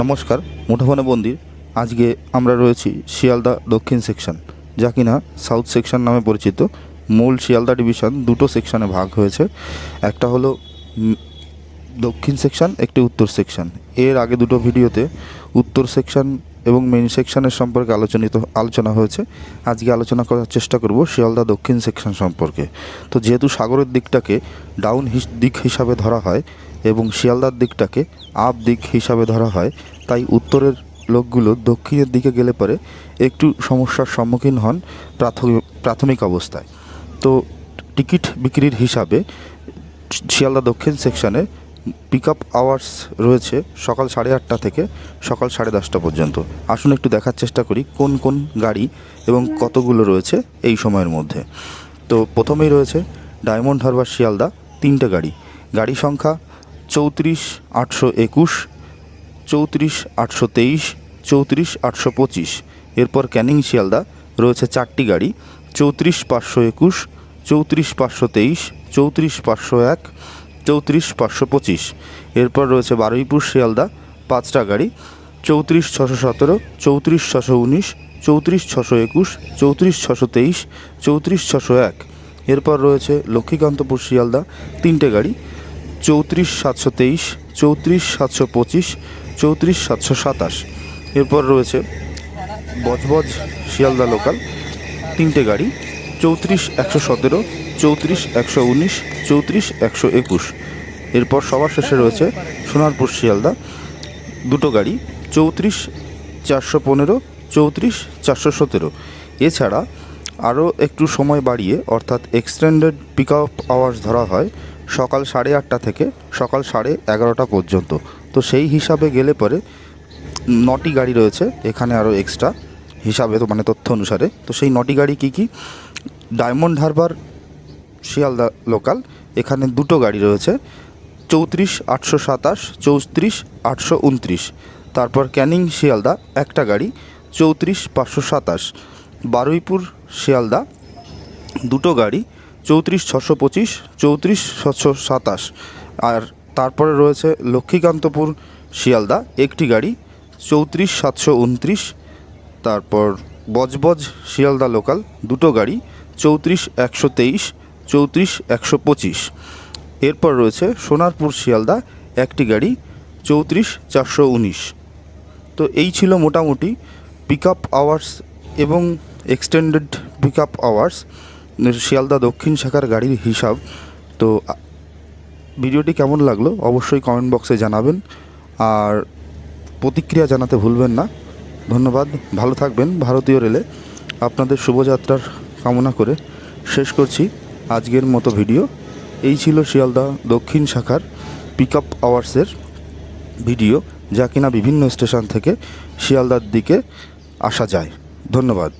নমস্কার, মুঠোফোনে বন্দির। আজকে আমরা রয়েছি শিয়ালদা দক্ষিণ সেকশন, যা কিনা সাউথ সেকশন নামে পরিচিত। মূল শিয়ালদা ডিভিশন দুটো সেকশনে ভাগ হয়েছে। একটা হলো দক্ষিণ সেকশন, একটি উত্তর সেকশন। এর আগে দুটো ভিডিওতে উত্তর সেকশন এবং মেন সেকশনের সম্পর্কে আলোচনিত, আলোচনা হয়েছে। আজকে আলোচনা করার চেষ্টা করব শিয়ালদা দক্ষিণ সেকশন সম্পর্কে। তো যেহেতু সাগরের দিকটাকে ডাউন দিক হিসাবে ধরা হয় এবং শিয়ালদার দিকটাকে আপ দিক হিসাবে ধরা হয়, তাই উত্তরের লোকগুলো দক্ষিণের দিকে গেলে পরে একটু সমস্যার সম্মুখীন হন প্রাথমিক প্রাথমিক অবস্থায়। তো টিকিট বিক্রির হিসাবে শিয়ালদা দক্ষিণ সেকশনে পিক আপ আওয়ার্স রয়েছে সকাল সাড়ে আটটা থেকে সকাল সাড়ে দশটা পর্যন্ত। আসুন একটু দেখার চেষ্টা করি কোন কোন গাড়ি এবং কতগুলো রয়েছে এই সময়ের মধ্যে। তো প্রথমেই রয়েছে ডায়মন্ড হারবার শিয়ালদা তিনটে গাড়ি। গাড়ি সংখ্যা চৌত্রিশ আটশো একুশ, চৌত্রিশ আটশো তেইশ, চৌত্রিশ আটশো পঁচিশ। এরপর ক্যানিং শিয়ালদা রয়েছে চারটি গাড়ি, চৌত্রিশ পাঁচশো একুশ, চৌত্রিশ পাঁচশো তেইশ, চৌত্রিশ পাঁচশো এক চৌত্রিশ, পাঁচশো পঁচিশ। এরপর রয়েছে বারুইপুর শিয়ালদা, পাঁচটা গাড়ি, চৌত্রিশ, ছশো সতেরো, চৌত্রিশ, ছশো উনিশ, চৌত্রিশ, ছশো একুশ, চৌত্রিশ, ছশো তেইশ, চৌত্রিশ, ছশো এক। এরপর রয়েছে লক্ষ্মীকান্তপুর শিয়ালদা, তিনটে গাড়ি, চৌত্রিশ, সাতশো তেইশ, চৌত্রিশ, সাতশো পঁচিশ, চৌত্রিশ, সাতশো সাতাশ। এরপর রয়েছে বজবজ শিয়ালদা লোকাল, তিনটে গাড়ি, চৌত্রিশ, একশো সতেরো চৌত্রিশ, একশো উনিশ, চৌত্রিশ, একশো একুশ। এরপর সবার শেষে রয়েছে সোনারপুর শিয়ালদা, দুটো গাড়ি, চৌত্রিশ, চারশো পনেরো, চৌত্রিশ, চারশো সতেরো। এছাড়া আরও একটু সময় বাড়িয়ে, অর্থাৎ এক্সটেন্ডেড পিক আপ আওয়ার্স ধরা হয় সকাল সাড়ে আটটা থেকে সকাল সাড়ে এগারোটা পর্যন্ত। তো সেই হিসাবে গেলে পরে নটি গাড়ি রয়েছে, এখানে আরও এক্সট্রা হিসাবে, তো মানে তথ্য অনুসারে। তো সেই নটি গাড়ি কী কী? ডায়মন্ড হারবার শিয়ালদা লোকাল এখানে দুটো গাড়ি রয়েছে, চৌত্রিশ আটশো সাতাশ, চৌত্রিশ আটশো উনত্রিশ। তারপর ক্যানিং শিয়ালদা, একটা গাড়ি, চৌত্রিশ পাঁচশো সাতাশ। বারুইপুর শিয়ালদা, দুটো গাড়ি, চৌত্রিশ ছশো পঁচিশ, চৌত্রিশ ছশো সাতাশ। আর তারপরে রয়েছে লক্ষ্মীকান্তপুর শিয়ালদা, একটি গাড়ি, চৌত্রিশ সাতশো উনত্রিশ। তারপর বজবজ শিয়ালদা লোকাল দুটো গাড়ি, চৌত্রিশ একশো তেইশ। চৌত্রিশ, একশো পঁচিশ। এরপর রয়েছে সোনারপুর শিয়ালদা, একটি গাড়ি, চৌত্রিশ, চারশো উনিশ। তো এই ছিল মোটামুটি পিক আপ আওয়ার্স এবং extended peak up hours Sealdah দক্ষিণ শাখার গাড়ির হিসাব। তো ভিডিওটি কেমন লাগল অবশ্যই কমেন্ট বক্সে জানাবেন। আর প্রতিক্রিয়া জানাতে ভুলবেন না। ধন্যবাদ, ভালো থাকবেন ভারতীয় রেলে। আপনাদের শুভযাত্রার কামনা করে শেষ করছি। আজকের মতো ভিডিও। এই ছিল শিয়ালদা দক্ষিণ শাখার পিক আপ আওয়ার্সের ভিডিও, যা কিনা বিভিন্ন স্টেশন থেকে শিয়ালদার দিকে আসা যায়। ধন্যবাদ।